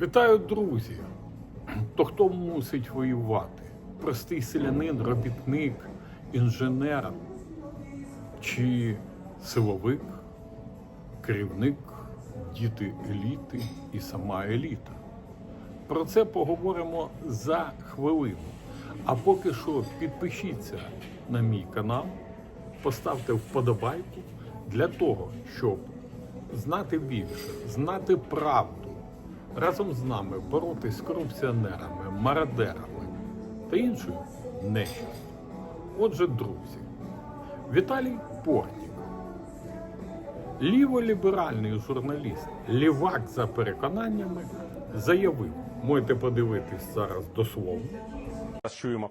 Вітаю, друзі! То хто мусить воювати? Простий селянин, робітник, інженер чи силовик, керівник, діти еліти і сама еліта. Про це поговоримо за хвилину. А поки що підпишіться на мій канал, поставте вподобайку для того, щоб знати більше, знати правду, разом з нами боротись з корупціонерами, мародерами та іншою нещастю. Отже, друзі, Віталій Портніков, ліволіберальний журналіст, лівак за переконаннями, заявив, можете подивитись зараз дословно. Чуємо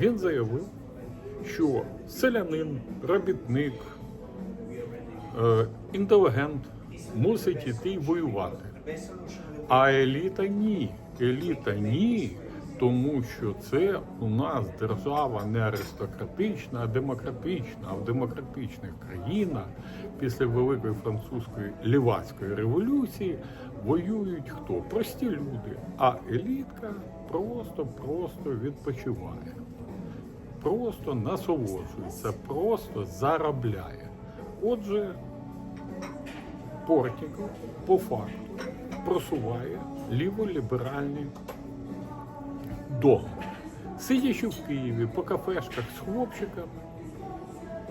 Він заявив, що селянин, робітник, е, інтелігент мусить іти й воювати. А еліта ні. Еліта ні, тому що це у нас держава не аристократична, а демократична. А в демократичних країнах після Великої французької лівацької революції воюють хто? Прості люди. А елітка просто-просто відпочиває просто насолоджується, просто заробляє. Отже, Портніков по факту просуває ліволіберальний догм. Сидячи в Києві по кафешках з хлопчиками,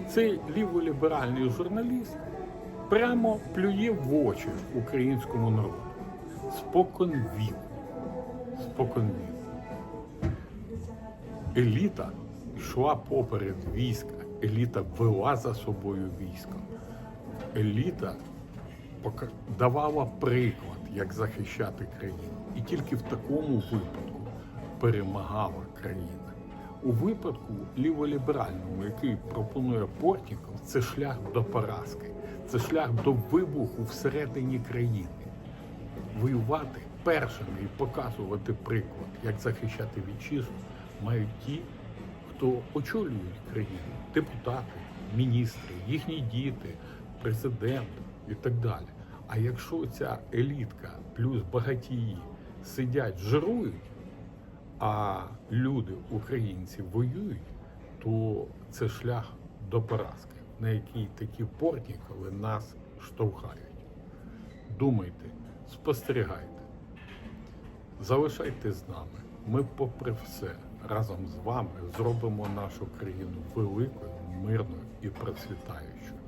цей ліволіберальний журналіст прямо плює в очі українському народу. Споконвіл. Споконвіл еліта йшла поперед війська, еліта вела за собою військо. Еліта давала приклад, як захищати країну. І тільки в такому випадку перемагала країна. У випадку ліволіберальному, який пропонує Портніков, це шлях до поразки, це шлях до вибуху всередині країни воювати першими і показувати приклад, як захищати вітчизну, мають ті, хто очолюють країну, депутати, міністри, їхні діти, президент і так далі. А якщо ця елітка плюс багатії сидять, жирують, а люди, українці, воюють, то це шлях до поразки, на який такі портнікови нас штовхають. Думайте, спостерігайте, залишайтесь з нами. Ми, попри все, разом з вами зробимо нашу країну великою, мирною і процвітаючою.